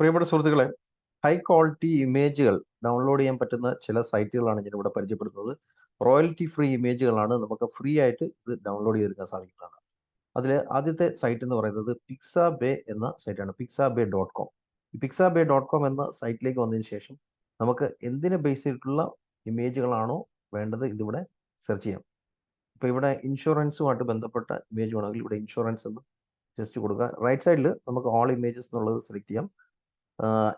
പ്രിയപ്പെട്ട സുഹൃത്തുക്കളെ high quality ഇമേജുകൾ ഡൗൺലോഡ് ചെയ്യാൻ പറ്റുന്ന ചില സൈറ്റുകളാണ് ഞാൻ ഇവിടെ പരിചയപ്പെടുത്തുന്നത്. റോയൽറ്റി ഫ്രീ ഇമേജുകളാണ് നമുക്ക് ഫ്രീ ആയിട്ട് ഇത് ഡൗൺലോഡ് ചെയ്തെടുക്കാൻ സാധിക്കുന്നതാണ് അതിൽ ആദ്യത്തെ സൈറ്റ് എന്ന് പറയുന്നത് പിക്സ ബേ എന്ന സൈറ്റാണ് പിക്സ ബേ ഡോട്ട് കോം ഈ പിക്സ ബേ ഡോട്ട് കോം എന്ന സൈറ്റിലേക്ക് വന്നതിന് ശേഷം നമുക്ക് എന്തിനെ ബേസ് ചെയ്തിട്ടുള്ള ഇമേജുകളാണോ വേണ്ടത് ഇതിവിടെ സെർച്ച് ചെയ്യാം. ഇപ്പോൾ ഇവിടെ ഇൻഷുറൻസുമായിട്ട് ബന്ധപ്പെട്ട ഇമേജ് വേണമെങ്കിൽ ഇവിടെ ഇൻഷുറൻസ് എന്ന് ജസ്റ്റ് കൊടുക്കുക. റൈറ്റ് സൈഡിൽ നമുക്ക് ഓൾ ഇമേജസ് എന്നുള്ളത് സെലക്ട് ചെയ്യാം.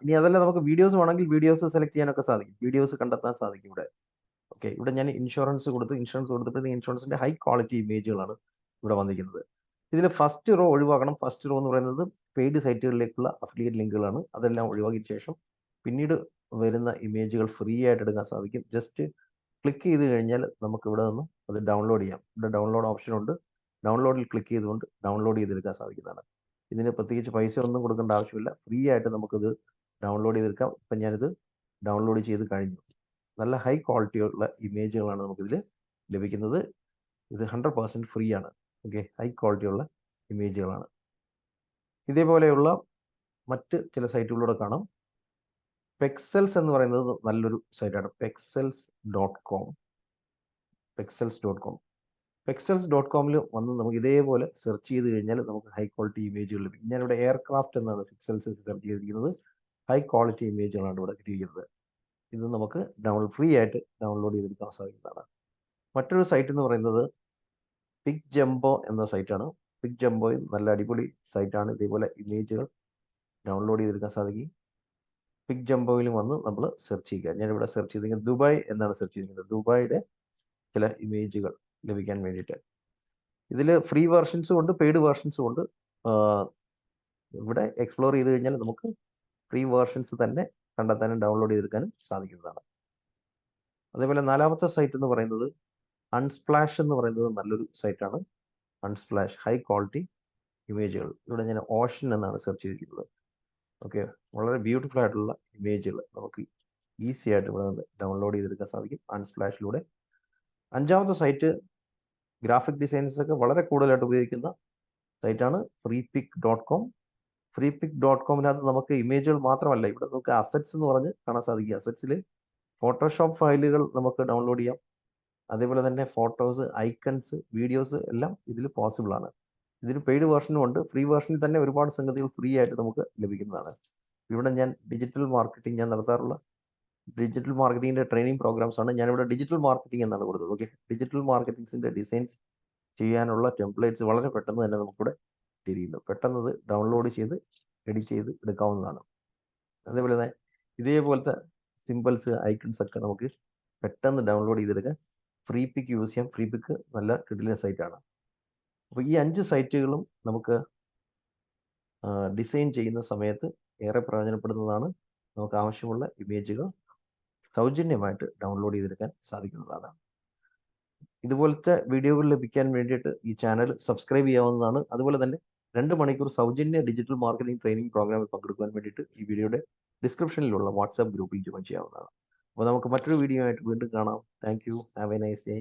ഇനി അതല്ല നമുക്ക് വീഡിയോസ് വേണമെങ്കിൽ വീഡിയോസ് സെലക്ട് ചെയ്യാനൊക്കെ സാധിക്കും. വീഡിയോസ് കണ്ടെത്താൻ സാധിക്കും ഇവിടെ. ഓക്കെ ഇവിടെ ഞാൻ ഇൻഷുറൻസ് കൊടുത്ത് ഇൻഷുറൻസ് കൊടുത്തപ്പോഴത്തേക്ക് ഇൻഷുറൻസിന്റെ ഹൈ ക്വാളിറ്റി ഇമേജുകളാണ് ഇവിടെ വന്നിരിക്കുന്നത്. ഇതിൽ ഫസ്റ്റ് റോ ഒഴിവാക്കണം. ഫസ്റ്റ് റോ എന്ന് പറയുന്നത് പെയ്ഡ് സൈറ്റുകളിലേക്കുള്ള അഫിലിയേറ്റ് ലിങ്കുകളാണ് അതെല്ലാം ഒഴിവാക്കിയ ശേഷം പിന്നീട് വരുന്ന ഇമേജുകൾ ഫ്രീ ആയിട്ട് എടുക്കാൻ സാധിക്കും. ജസ്റ്റ് ക്ലിക്ക് ചെയ്ത് കഴിഞ്ഞാൽ നമുക്ക് ഇവിടെ നിന്ന് അത് ഡൗൺലോഡ് ചെയ്യാം. ഇവിടെ ഡൗൺലോഡ് ഓപ്ഷൻ ഉണ്ട്. ഡൗൺലോഡിൽ ക്ലിക്ക് ചെയ്തുകൊണ്ട് ഡൗൺലോഡ് ചെയ്തെടുക്കാൻ സാധിക്കുന്നതാണ്. ഇതിന് പ്രത്യേകിച്ച് പൈസ ഒന്നും കൊടുക്കേണ്ട ആവശ്യമില്ല. ഫ്രീ ആയിട്ട് നമുക്കിത് ഡൗൺലോഡ് ചെയ്തെടുക്കാം. ഇപ്പം ഞാനിത് ഡൗൺലോഡ് ചെയ്ത് കഴിഞ്ഞു. നല്ല ഹൈ ക്വാളിറ്റിയുള്ള ഇമേജുകളാണ് നമുക്കിതിൽ ലഭിക്കുന്നത്. ഇത് ഹൺഡ്രഡ് പെർസെന്റ് ഫ്രീ ആണ്. ഓക്കെ ഹൈ ക്വാളിറ്റിയുള്ള ഇമേജുകളാണ് ഇതേപോലെയുള്ള മറ്റ് ചില സൈറ്റുകളിലൂടെ കാണാം. പെക്സൽസ് എന്ന് പറയുന്നത് നല്ലൊരു സൈറ്റാണ് Pexels dot com Pexels dot com Pexels dot കോമിൽ വന്ന് നമുക്ക് ഇതേപോലെ സെർച്ച് ചെയ്ത് കഴിഞ്ഞാൽ നമുക്ക് ഹൈ ക്വാളിറ്റി ഇമേജുകൾ ലഭിക്കും. ഞാനിവിടെ എയർക്രാഫ്റ്റ് എന്നാണ് പിക്സൽസ് സെർച്ച് ചെയ്തിരിക്കുന്നത്. ഹൈ ക്വാളിറ്റി ഇമേജുകളാണ് ഇവിടെ കിട്ടിയിരിക്കുന്നത്. ഇത് നമുക്ക് ഡൗൺലോഡ് ഫ്രീ ആയിട്ട് ഡൗൺലോഡ് ചെയ്തെടുക്കാൻ സാധിക്കുന്നതാണ്. മറ്റൊരു സൈറ്റ് എന്ന് പറയുന്നത് പിക് ജംബോ എന്ന സൈറ്റാണ് പിക് ജംബോയിൽ നല്ല അടിപൊളി സൈറ്റാണ് ഇതേപോലെ ഇമേജുകൾ ഡൗൺലോഡ് ചെയ്തെടുക്കാൻ സാധിക്കും. പിക് ജംബോയിൽ വന്ന് നമ്മൾ സെർച്ച് ചെയ്യുക. ഞാനിവിടെ സെർച്ച് ചെയ്തിരിക്കുന്നത് ദുബായ് എന്നാണ് സെർച്ച് ചെയ്തിരിക്കുന്നത്. ദുബായിയുടെ ചില ഇമേജുകൾ ലഭിക്കാൻ വേണ്ടിയിട്ട്. ഇതിൽ ഫ്രീ വേർഷൻസും ഉണ്ട് പെയ്ഡ് വേർഷൻസും ഉണ്ട്. ഇവിടെ എക്സ്പ്ലോർ ചെയ്ത് കഴിഞ്ഞാൽ നമുക്ക് ഫ്രീ വേർഷൻസ് തന്നെ കണ്ടെത്താനും ഡൗൺലോഡ് ചെയ്തെടുക്കാനും സാധിക്കുന്നതാണ്. അതേപോലെ നാലാമത്തെ സൈറ്റ് എന്ന് പറയുന്നത് അൺസ്പ്ലാഷ് എന്ന് പറയുന്നത് നല്ലൊരു സൈറ്റാണ് അൺസ്പ്ലാഷ് ഹൈ ക്വാളിറ്റി ഇമേജുകൾ ഇവിടെ ഞാൻ ഓഷൻ എന്നാണ് സെർച്ച് ചെയ്തിരിക്കുന്നത്. ഓക്കെ വളരെ ബ്യൂട്ടിഫുൾ ആയിട്ടുള്ള ഇമേജുകൾ നമുക്ക് ഈസി ആയിട്ട് ഇവിടെ ഡൗൺലോഡ് ചെയ്തെടുക്കാൻ സാധിക്കും അൺസ്പ്ലാഷിലൂടെ അഞ്ചാമത്തെ സൈറ്റ് ഗ്രാഫിക് ഡിസൈൻസ് ഒക്കെ വളരെ കൂടുതലായിട്ട് ഉപയോഗിക്കുന്ന സൈറ്റാണ് Freepik dot com. Freepik dot കോമിനകത്ത് നമുക്ക് ഇമേജുകൾ മാത്രമല്ല ഇവിടെ നമുക്ക് അസറ്റ്സ് എന്ന് പറഞ്ഞ് കാണാൻ സാധിക്കും. അസറ്റ്സിൽ ഫോട്ടോഷോപ്പ് ഫയലുകൾ നമുക്ക് ഡൗൺലോഡ് ചെയ്യാം. അതേപോലെ തന്നെ ഫോട്ടോസ് ഐക്കൺസ് വീഡിയോസ് എല്ലാം ഇതിൽ പോസിബിൾ ആണ് ഇതിന് പെയ്ഡ് വേർഷനും ഉണ്ട്. ഫ്രീ വേർഷനിൽ തന്നെ ഒരുപാട് സംഗതികൾ ഫ്രീ ആയിട്ട് നമുക്ക് ലഭിക്കുന്നതാണ്. ഇവിടെ ഞാൻ ഡിജിറ്റൽ മാർക്കറ്റിംഗ് ഞാൻ നടത്താറുള്ള ഡിജിറ്റൽ മാർക്കറ്റിംഗിന്റെ ട്രെയിനിങ് പ്രോഗ്രാംസ് ആണ്. ഞാനിവിടെ ഡിജിറ്റൽ മാർക്കറ്റിംഗ് എന്നാണ് കൊടുത്തത്. ഓക്കെ ഡിജിറ്റൽ മാർക്കറ്റിംഗ്സിന്റെ ഡിസൈൻസ് ചെയ്യാനുള്ള ടെംപ്ലേറ്റ്സ് വളരെ പെട്ടെന്ന് തന്നെ നമുക്കിവിടെ തിരിയുന്നു. പെട്ടെന്ന് ഡൗൺലോഡ് ചെയ്ത് എഡിറ്റ് ചെയ്ത് എടുക്കാവുന്നതാണ്. അതേപോലെ തന്നെ ഇതേപോലത്തെ സിമ്പിൾസ് ഐക്കൺസ് ഒക്കെ നമുക്ക് പെട്ടെന്ന് ഡൗൺലോഡ് ചെയ്തെടുക്കാം ഫ്രീ പിക്ക് യൂസ് ചെയ്യാം. ഫ്രീ പിക്ക് നല്ല കിടിലൻ സൈറ്റാണ് അപ്പോൾ ഈ അഞ്ച് സൈറ്റുകളും നമുക്ക് ഡിസൈൻ ചെയ്യുന്ന സമയത്ത് ഏറെ പ്രയോജനപ്പെടുന്നതാണ്. നമുക്ക് ആവശ്യമുള്ള ഇമേജുകൾ സൗജന്യമായിട്ട് ഡൗൺലോഡ് ചെയ്തെടുക്കാൻ സാധിക്കുന്നതാണ്. ഇതുപോലത്തെ വീഡിയോകൾ ലഭിക്കാൻ വേണ്ടിയിട്ട് ഈ ചാനൽ സബ്സ്ക്രൈബ് ചെയ്യാവുന്നതാണ്. അതുപോലെ തന്നെ രണ്ട് മണിക്കൂർ സൗജന്യ ഡിജിറ്റൽ മാർക്കറ്റിംഗ് ട്രെയിനിങ് പ്രോഗ്രാമിൽ പങ്കെടുക്കാൻ വേണ്ടിയിട്ട് ഈ വീഡിയോയുടെ ഡിസ്ക്രിപ്ഷനിലുള്ള വാട്സാപ്പ് ഗ്രൂപ്പിൽ ജോയിൻ ചെയ്യാവുന്നതാണ്. അപ്പോൾ നമുക്ക് മറ്റൊരു വീഡിയോ ആയിട്ട് വീണ്ടും കാണാം. Thank you have a nice day